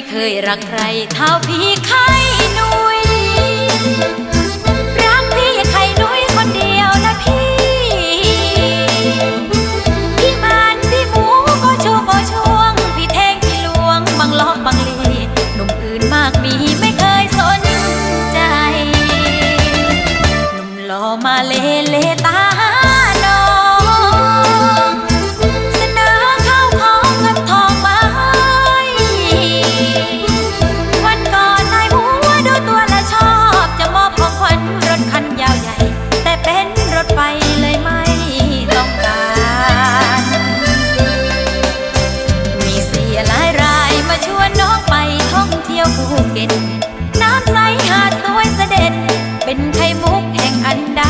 ่เคยรักใครเท่าพี่ไข่หนุยรักพี่ไข่หนุยคนเดียวนะพี่ พี่มันพี่หมูก็ชูก็ช่วง พี่เท่งพี่ลวงบางลอบางลีหนุ่มอื่นมากมีไม่เคยสนใจ หนุ่มล่อมาเลเลตา น้ำใสหาดสวยเสด็จ เป็นไข่มุกแห่งอันดา